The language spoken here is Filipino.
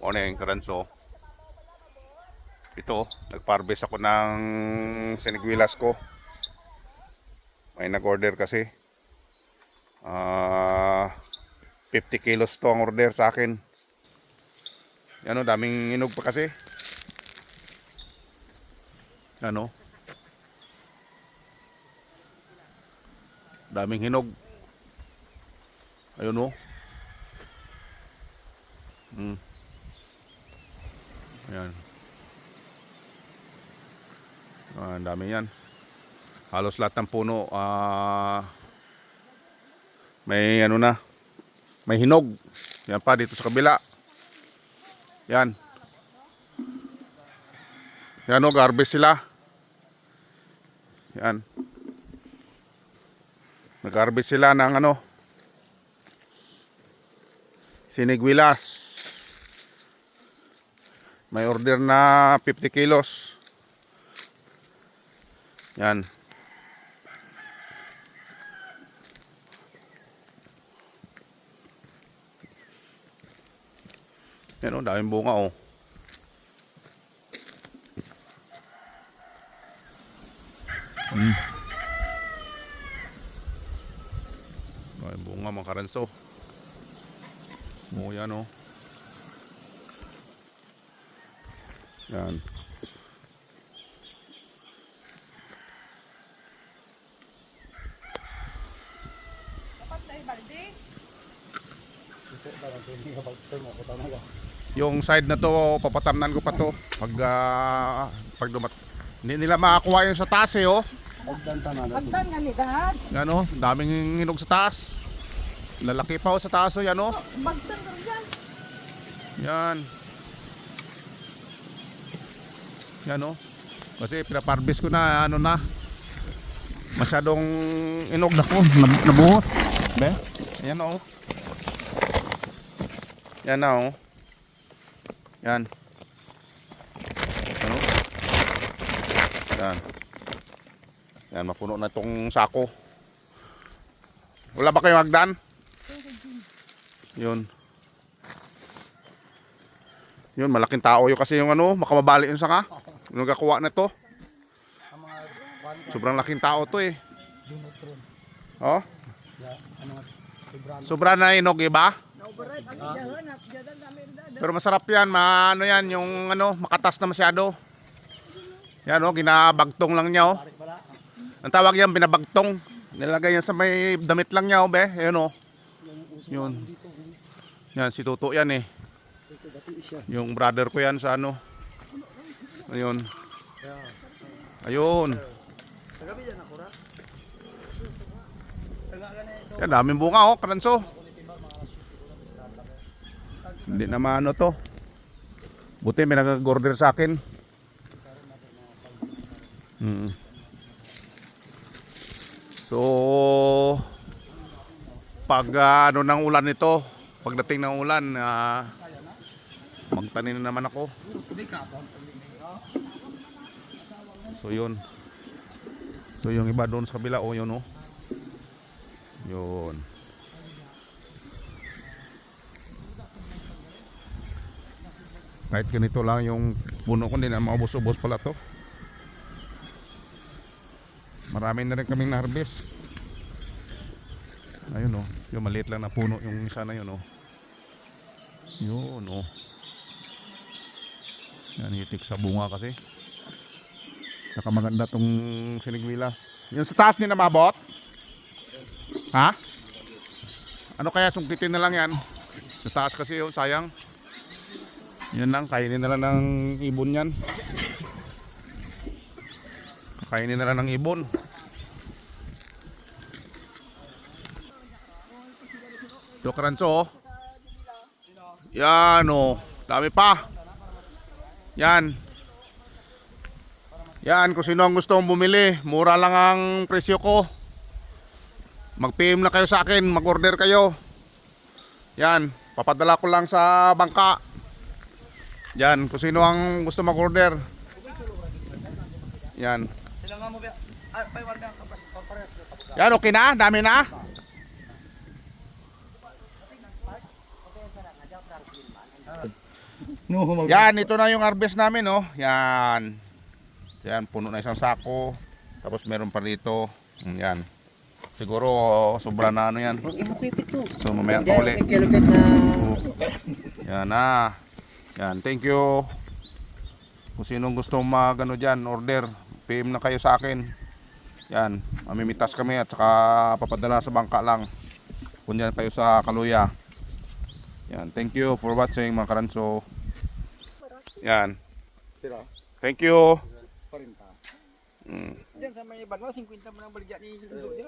Morning, Karanso. Ito, nagparbes ako ng sinigwilas ko. May nag-order kasi. Ah, 50 kilos to ang order sa akin. Yan o, daming inog pa kasi. Ano? Daming hinog. Ayun o. Hmm. Ayan. Ah, ang dami yan. Halos lahat ng puno ah may ano na may hinog. Yan pa dito sa kabila. Yan. Yan o, garbage sila. Yan. Nag-garbage sila ng ano sinigwilas. May order na 50 kilos. Yan. Yan o, daming bunga o. Mm. Daming bunga mga karanso. O yan o. Yan. Yung side na to, papatamnan ko pa to. Pag, ah, pag dumat. Hindi nila makakuha yung sa taas eh, oh. Pagdan nga ni dad. Yan, oh. Daming hinog sa taas. Lalaki pa, oh, sa taas, oh. Yan, oh. Pagdan ka dyan. Yan. Yan, oh. Kasi pinaparbis ko na, ano na. Masyadong inog na ko. Nab- Nabuhos. Be? Yan, oh. Yan na, oh. Yan. Ano? Yan. Yan, mapuno na itong sako. Wala ba kayong hagdan? Yun. Yun, malaking tao yun kasi yung ano, makamabali yung sanga. Yung nagkakuha na to. Sobrang laking tao to eh. Oh? Sobra na inog, iba? Namin dad. Pero masarap yan, ma ano yan, yung ano, makatas na masyado. Yan oh, ginabagtong lang niya oh. Ang tawag yan, binabagtong. Nilagay yan sa may damit lang niya oh, be. Ayun oh. Yun. Yan, si Tuto yan eh. Yung brother ko yan sa ano. Ayun. Ayun. Yan, daming bunga oh, karanso. Hindi naman ano to. Buti may nag-order sa akin. Hmm. So, pag ah, ano ng ulan nito, pagdating ng ulan, ah, magtanim na naman ako. So, yun. So, yung iba doon sa kabila, oh, yun, oh. Yun. Kahit ganito lang yung puno ko, hindi na maubos-ubos pala to. Marami na rin kaming na-harvest. Ayun oh, yung maliit lang na puno yung isa na yun oh. Yun oh. Yan hitik sa bunga kasi. Saka maganda tong sinigwila. Yung sa taas ni na mabot? Ha? Ano kaya sungkitin na lang yan? Sa taas kasi yun, sayang. Yan lang, kainin na lang ng ibon yan. Kainin na lang ng ibon. Ito karanso oh. Yan oh. Dami pa. Yan. Yan, kung sino ang gusto mong bumili, mura lang ang presyo ko. Mag-PM na kayo sa akin, mag-order kayo. Yan, papadala ko lang sa bangka. Yan, kung sino ang gusto mag-order. Yan. Yan, okay na? Dami na? No, Yan, ito na yung harvest namin, oh. Yan. Yan, puno na isang sako. Tapos meron pa rito. Mm, Yan. Siguro, sobra na ano yan. To. So, mamaya Diyan, pa uli. may kilopit na... Yan na. Yan, thank you. Kung sinong gusto mag ano dyan, order, PM na kayo sa akin. Yan, mamimitas kami at saka papadala sa bangka lang. Kung yan kayo sa Kaluya. Yan, thank you for watching mga karanso. Yan. Thank you. Mm. Diyan sa may banwa, 50 mo nang baligyan ni Ludo.